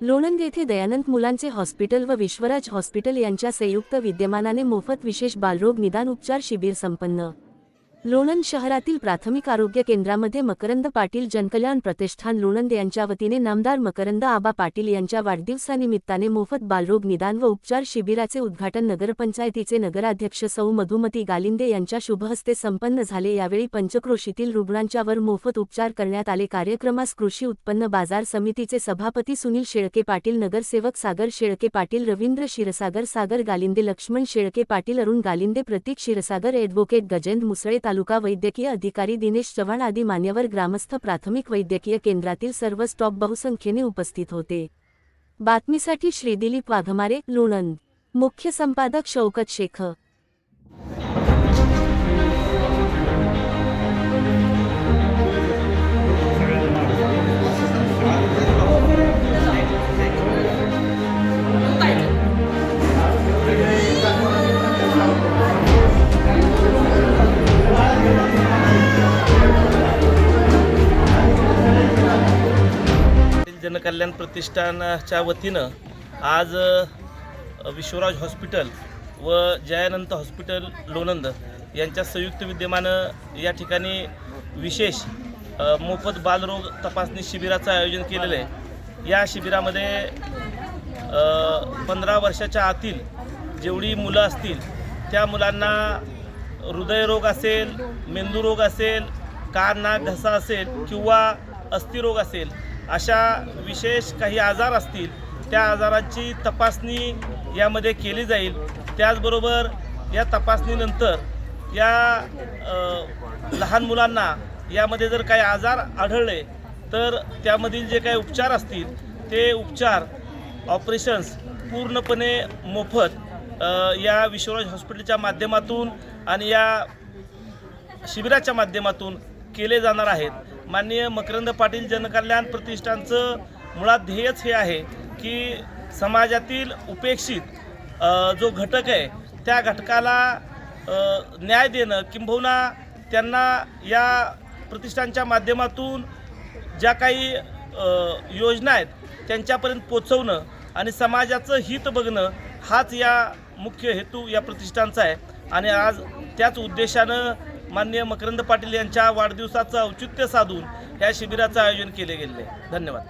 लोणंद येथे दयानंद मुलांचे हॉस्पिटल व विश्वराज हॉस्पिटल यांच्या संयुक्त विद्यमानाने मोफत विशेष बालरोग निदान उपचार शिबिर संपन्न. लोणंद शहरातील प्राथमिक आरोग्य केंद्रामध्ये मकरंद पाटील जनकल्याण प्रतिष्ठान लोणंद यांच्या वतीने नामदार मकरंद आबा पाटील यांच्या वाढदिवसानिमित्ताने मोफत बालरोग निदान व उपचार शिबिराचे उद्घाटन नगरपंचायतीचे नगराध्यक्ष सौ मधुमती गालिंदे यांच्या शुभहस्ते संपन्न झाले. यावेळी पंचक्रोशीतील रुग्णांच्यावर मोफत उपचार करण्यात आले. कार्यक्रमास कृषी उत्पन्न बाजार समितीचे सभापती सुनील शेळके पाटील नगरसेवक सागर शेळके पाटील रवींद्र क्षीरसागर सागर गालिंदे लक्ष्मण शेळके पाटील अरुण गालिंदे प्रतीक क्षीरसागर ॲडव्होकेट गजेंद्र मुसळे तालुका वैद्यकीय अधिकारी दिनेश चव्हाण आदी मान्यवर ग्रामस्थ प्राथमिक वैद्यकीय केंद्रातील सर्व स्टॉप बहुसंख्येने उपस्थित होते. बातमीसाठी श्रीदिलीप वाघमारे लुणंद. मुख्य संपादक शौकत शेख जनकल्याण प्रतिष्ठानाच्या वतीनं आज विश्वराज हॉस्पिटल व जयानंत हॉस्पिटल लोणंद यांच्या संयुक्त विद्यमानं या ठिकाणी विशेष मोफत बालरोग तपासणी शिबिराचं आयोजन केलेलं आहे. या शिबिरामध्ये पंधरा वर्षाच्या आतील जेवढी मुलं असतील त्या मुलांना हृदयरोग असेल मेंदूरोग असेल कान नाक घसा असेल किंवा अस्थिरोग असेल अशा विशेष काही आजार असतील त्या आजाराची तपासणी यामध्ये केली जाईल. त्याचबरोबर या तपासणीनंतर या लहान मुलांना यामध्ये जर काही आजार आढळले तर त्यामधील जे काही उपचार असतील ते उपचार ऑपरेशन्स पूर्णपणे मोफत या विश्वराज हॉस्पिटलच्या माध्यमातून आणि या शिबिराच्या माध्यमातून केले जाणार आहेत. माननीय मकरंद पाटील जनकल्याण प्रतिष्ठानचं मुळात ध्येयच हे आहे की समाजातील उपेक्षित जो घटक आहे त्या घटकाला न्याय देणं किंबहुना त्यांना या प्रतिष्ठानच्या माध्यमातून ज्या काही योजना आहेत त्यांच्यापर्यंत पोचवणं आणि समाजाचं हित बघणं हाच या मुख्य हेतू या प्रतिष्ठानचा आहे. आणि आज त्याच उद्देशानं माननीय मकरंद पाटील यांच्या वाढदिवसाचं औचित्य साधून या शिबिराचं आयोजन केले गेले. धन्यवाद.